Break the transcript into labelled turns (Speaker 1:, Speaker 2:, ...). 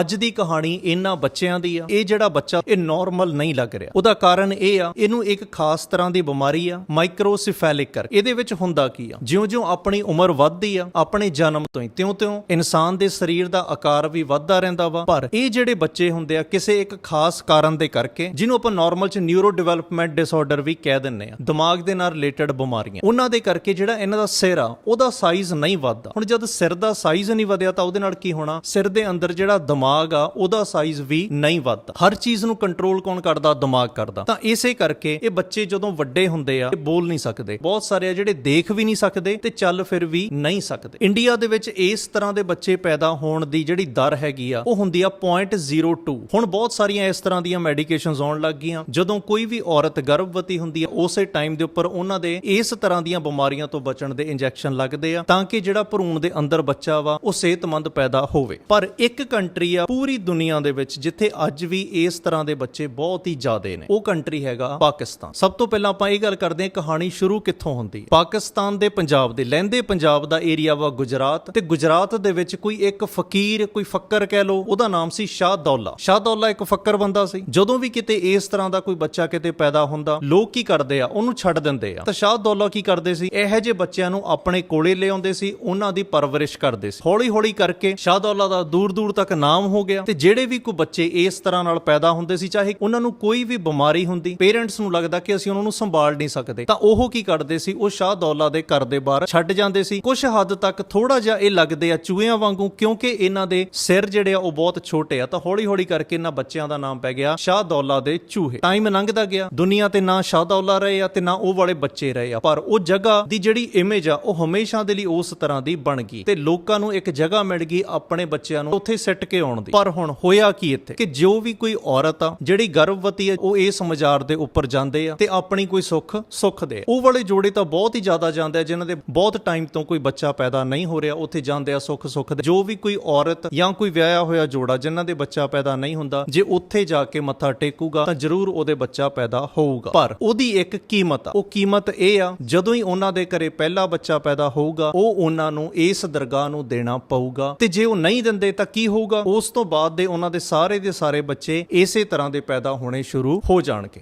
Speaker 1: ਅੱਜ ਦੀ ਕਹਾਣੀ ਇਹਨਾਂ ਬੱਚਿਆਂ ਦੀ ਆ। ਇਹ ਜਿਹੜਾ ਬੱਚਾ, ਇਹ ਨਾਰਮਲ ਨਹੀਂ ਲੱਗ ਰਿਹਾ। ਉਹਦਾ ਕਾਰਨ ਇਹ ਆ, ਇਹਨੂੰ ਇੱਕ ਖਾਸ ਤਰ੍ਹਾਂ ਦੀ ਬਿਮਾਰੀ ਆ ਮਾਈਕਰੋਸਿਫੈਲਿਕ ਕਰ ਇਹਦੇ ਵਿੱਚ ਹੁੰਦਾ ਕੀ ਆ? ਜਿਉਂ-ਜਿਉਂ ਆਪਣੀ ਉਮਰ ਵੱਧਦੀ ਆ, ਆਪਣੇ ਜਨਮ ਤੋਂ ਹੀ ਤਿਉਂ-ਤਿਉਂ ਇਨਸਾਨ ਦੇ ਸਰੀਰ ਦਾ ਆਕਾਰ ਵੀ ਵੱਧਦਾ ਰਹਿੰਦਾ ਵਾ। ਪਰ ਇਹ ਜਿਹੜੇ ਬੱਚੇ ਹੁੰਦੇ ਆ, ਕਿਸੇ ਇੱਕ ਖਾਸ ਕਾਰਨ ਦੇ ਕਰਕੇ, ਜਿਹਨੂੰ ਆਪਾਂ ਨਾਰਮਲ ਚ ਨਿਊਰੋ ਡਿਵੈਲਪਮੈਂਟ ਡਿਸਆਰਡਰ ਵੀ ਕਹਿ ਦਿੰਨੇ ਆ, ਦਿਮਾਗ ਦੇ ਨਾਲ ਰਿਲੇਟਡ ਬਿਮਾਰੀਆਂ। ਉਹਨਾਂ ਦੇ ਕਰਕੇ ਜਿਹੜਾ ਇਹਨਾਂ ਦਾ ਸਿਰ ਆ, ਉਹਦਾ ਸਾਈਜ਼ ਨਹੀਂ ਵੱਧਦਾ। ਹੁਣ ਜਦ ਸਿਰ ਦਾ ਸਾਈਜ਼ ਨਹੀਂ ਵਧਿਆ ਤਾਂ ਉਹਦੇ ਨਾਲ ਕੀ ਹੋਣਾ? ਸਿਰ ਦੇ ਅੰਦਰ ਜਿਹੜਾ ਦਿਮਾਗ ਆ, ਉਹਦਾ ਸਾਈਜ਼ ਵੀ ਨਹੀਂ ਵੱਧਦਾ। ਹਰ ਚੀਜ਼ ਨੂੰ ਕੰਟਰੋਲ ਕੌਣ ਕਰਦਾ? ਦਿਮਾਗ ਕਰਦਾ। ਤਾਂ ਇਸੇ ਕਰਕੇ ਇਹ ਬੱਚੇ ਜਦੋਂ ਵੱਡੇ ਹੁੰਦੇ ਆ, ਇਹ ਬੋਲ ਨਹੀਂ ਸਕਦੇ। ਬਹੁਤ ਸਾਰੇ ਆ ਜਿਹੜੇ ਦੇਖ ਵੀ ਨਹੀਂ ਸਕਦੇ ਤੇ ਚੱਲ ਫਿਰ ਵੀ ਨਹੀਂ ਸਕਦੇ। ਇੰਡੀਆ ਦੇ ਵਿੱਚ ਇਸ ਤਰ੍ਹਾਂ ਦੇ ਬੱਚੇ ਪੈਦਾ ਹੋਣ ਦੀ ਜਿਹੜੀ ਦਰ ਹੈਗੀ ਆ, ਉਹ ਹੁੰਦੀ ਆ 0.02 ਹੁਣ ਬਹੁਤ ਸਾਰੀਆਂ ਇਸ ਤਰ੍ਹਾਂ ਦੀਆਂ ਮੈਡੀਕੇਸ਼ਨਸ ਆਉਣ ਲੱਗ ਗਈਆਂ। ਜਦੋਂ ਕੋਈ ਵੀ ਔਰਤ ਗਰਭਵਤੀ ਹੁੰਦੀ ਆ, ਉਸੇ ਟਾਈਮ ਦੇ ਉੱਪਰ ਉਹਨਾਂ ਦੇ ਇਸ ਤਰ੍ਹਾਂ ਦੀਆਂ ਬਿਮਾਰੀਆਂ ਤੋਂ ਬਚਣ ਦੇ ਇੰਜੈਕਸ਼ਨ ਲੱਗਦੇ ਆ, ਤਾਂ ਕਿ ਜਿਹੜਾ ਭਰੂਣ ਦੇ ਅੰਦਰ ਬੱਚਾ ਵਾ, ਉਹ ਸਿਹਤਮੰਦ ਪੈਦਾ ਹੋਵੇ। ਪਰ ਇੱਕ ਕੰਟਰੀ ਆ ਪੂਰੀ ਦੁਨੀਆ ਦੇ ਵਿੱਚ, ਜਿੱਥੇ ਅੱਜ ਵੀ ਇਸ ਤਰ੍ਹਾਂ ਦੇ ਬੱਚੇ ਬਹੁਤ ਹੀ ਜ਼ਿਆਦੇ ਨੇ। ਉਹ ਕੰਟਰੀ ਹੈਗਾ ਪਾਕਿਸਤਾਨ। ਸਭ ਤੋਂ ਪਹਿਲਾਂ ਆਪਾਂ ਇਹ ਗੱਲ ਕਰਦੇ ਹਾਂ, ਕਹਾਣੀ ਸ਼ੁਰੂ ਕਿੱਥੋਂ ਹੁੰਦੀ ਹੈ? ਪਾਕਿਸਤਾਨ ਦੇ ਪੰਜਾਬ ਦੇ, ਲਹਿੰਦੇ ਪੰਜਾਬ ਦਾ ਏਰੀਆ ਵਾ ਗੁਜਰਾਤ। ਤੇ ਗੁਜਰਾਤ ਦੇ ਵਿੱਚ ਕੋਈ ਇੱਕ ਫਕੀਰ, ਕੋਈ ਫੱਕਰ ਕਹਿ ਲੋ ਉਹਦਾ ਨਾਮ ਸੀ ਸ਼ਾਹ ਦੌਲਾ। ਸ਼ਾਹ ਦੌਲਾ ਇੱਕ ਫੱਕਰ ਬੰਦਾ ਸੀ। ਜਦੋਂ ਵੀ ਕਿਤੇ ਇਸ ਤਰ੍ਹਾਂ ਦਾ ਕੋਈ ਬੱਚਾ ਕਿਤੇ ਪੈਦਾ ਹੁੰਦਾ, ਲੋਕ ਕੀ ਕਰਦੇ ਆ, ਉਹਨੂੰ ਛੱਡ ਦਿੰਦੇ ਆ। ਤਾਂ ਸ਼ਾਹ ਦੌਲਾ ਕੀ ਕਰਦੇ ਸੀ? ਇਹੋ ਜਿਹੇ ਬੱਚਿਆਂ ਨੂੰ ਆਪਣੇ ਕੋਲੇ ਲਿਆਉਂਦੇ ਸੀ, ਉਹਨਾਂ ਦੀ ਪਰਵਰਿਸ਼ ਕਰਦੇ ਸੀ। ਹੌਲੀ ਹੌਲੀ ਕਰਕੇ ਸ਼ਾਹ ਦੌਲਾ ਦਾ ਦੂਰ ਦੂਰ ਤੱਕ ਨਾਮ ਹੋ ਗਿਆ। ਤੇ ਜਿਹੜੇ ਵੀ ਕੋਈ ਬੱਚੇ ਇਸ ਤਰ੍ਹਾਂ ਨਾਲ ਪੈਦਾ ਹੁੰਦੇ ਸੀ, ਚਾਹੇ ਉਹਨਾਂ ਨੂੰ ਕੋਈ ਵੀ ਬਿਮਾਰੀ ਹੁੰਦੀ, ਪੇਰੈਂਟਸ ਨੂੰ ਲੱਗਦਾ ਕਿ ਅਸੀਂ ਉਹਨਾਂ ਨੂੰ ਸੰਭਾਲ ਨਹੀਂ ਸਕਦੇ। ਤਾਂ ਉਹ ਕੀ ਕਰਦੇ ਸੀ? ਉਹ ਸ਼ਾਹ ਦੌਲਾ ਦੇ ਘਰ ਦੇ ਬਾਹਰ ਛੱਡ ਜਾਂਦੇ ਸੀ। ਕੁਝ ਹੱਦ ਤੱਕ ਥੋੜਾ ਜਿਹਾ ਇਹ ਲੱਗਦੇ ਆ ਚੂਹਿਆਂ ਵਾਂਗੂ, ਕਿਉਂਕਿ ਇਹਨਾਂ ਦੇ ਸਿਰ ਜਿਹੜੇ ਆ, ਉਹ ਬਹੁਤ ਛੋਟੇ ਆ। ਤਾਂ ਹੌਲੀ ਹੌਲੀ ਕਰਕੇ ਇਹਨਾਂ ਬੱਚਿਆਂ ਦਾ ਨਾਮ ਪੈ ਗਿਆ ਸ਼ਾਹ ਦੌਲਾ ਦੇ ਚੂਹੇ। ਟਾਈਮ ਲੰਘਦਾ ਗਿਆ। ਦੁਨੀਆ ਤੇ ਨਾ ਸ਼ਾਹ ਦੌਲਾ ਰਹੇ ਆ ਤੇ ਨਾ ਉਹ ਵਾਲੇ ਬੱਚੇ ਰਹੇ ਆ। ਪਰ ਉਹ ਜਗ੍ਹਾ ਦੀ ਜਿਹੜੀ ਇਮੇਜ ਆ, ਉਹ ਹਮੇਸ਼ਾ ਦੇ ਲਈ ਉਸ ਤਰ੍ਹਾਂ ਦੀ ਬਣ ਗਈ। ਤੇ ਲੋਕਾਂ ਨੂੰ ਇੱਕ ਜਗ੍ਹਾ ਮਿਲ ਗਈ ਆਪਣੇ ਬੱਚਿਆਂ ਨੂੰ। ਉੱਥੇ ਸਿੱਟ ਕੇ ਆਉਣ ਦੀ। ਪਰ ਹੁਣ ਹੋਇਆ ਕੀ ਇੱਥੇ? ਕਿ ਜੋ ਵੀ ਕੋਈ ਔਰਤ ਆ, ਜਿਹੜੀ ਗਰਭਵਤੀ ਆ, ਉਹ ਇਸ ਮਜ਼ਾਰ ਦੇ ਉੱਪਰ ਜਾਂਦੇ ਆ ਤੇ ਆਪਣੀ ਕੋਈ ਸੁੱਖ ਸੁੱਖ ਦੇ। ਉਹ ਵਾਲੇ ਜੋੜੇ ਤਾਂ ਬਹੁਤ ਹੀ ਜ਼ਿਆਦਾ ਜਾਂਦੇ ਆ, ਜਿਨ੍ਹਾਂ ਦੇ ਬਹੁਤ ਟਾਈਮ ਤੋਂ ਕੋਈ ਬੱਚਾ ਪੈਦਾ ਨਹੀਂ ਹੋ ਰਿਹਾ, ਉੱਥੇ ਜਾਂਦੇ ਆ ਸੁੱਖ ਸੁੱਖ ਦੇ। ਜੋ ਵੀ ਕੋਈ ਔਰਤ ਜਾਂ ਕੋਈ ਵਿਆਹਿਆ ਹੋਇਆ ਜੋੜਾ, ਜਿਨ੍ਹਾਂ ਦੇ ਬੱਚਾ ਪੈਦਾ ਨਹੀਂ ਹੁੰਦਾ, ਜੇ ਉੱਥੇ ਜਾ ਕੇ ਮੱਥਾ ਟੇਕੂਗਾ, ਤਾਂ ਜ਼ਰੂਰ ਉਹਦੇ ਬੱਚਾ ਪੈਦਾ ਹੋਊਗਾ। ਪਰ ਉਹਦੀ ਇੱਕ ਕੀਮਤ ਆ। ਉਹ ਕੀਮਤ ਇਹ ਆ, ਜਦੋਂ ਹੀ ਉਹਨਾਂ ਦੇ ਘਰੇ ਪਹਿਲਾ ਬੱਚਾ ਪੈਦਾ ਹੋਊਗਾ, ਉਹ ਉਹਨਾਂ ਨੂੰ ਇਸ ਦਰਗਾਹ ਨੂੰ ਦੇਣਾ ਪਊਗਾ। ਤੇ ਜੇ ਉਹ ਨਹੀਂ ਦਿੰਦੇ, ਤਾਂ ਕੀ ਹੋਊਗਾ? ਉਸ ਤੋਂ ਬਾਅਦ ਦੇ ਉਹਨਾਂ ਦੇ ਸਾਰੇ ਦੇ ਸਾਰੇ ਬੱਚੇ ਇਸੇ ਤਰ੍ਹਾਂ ਦੇ ਪੈਦਾ ਹੋਣੇ ਸ਼ੁਰੂ ਹੋ ਜਾਣਗੇ।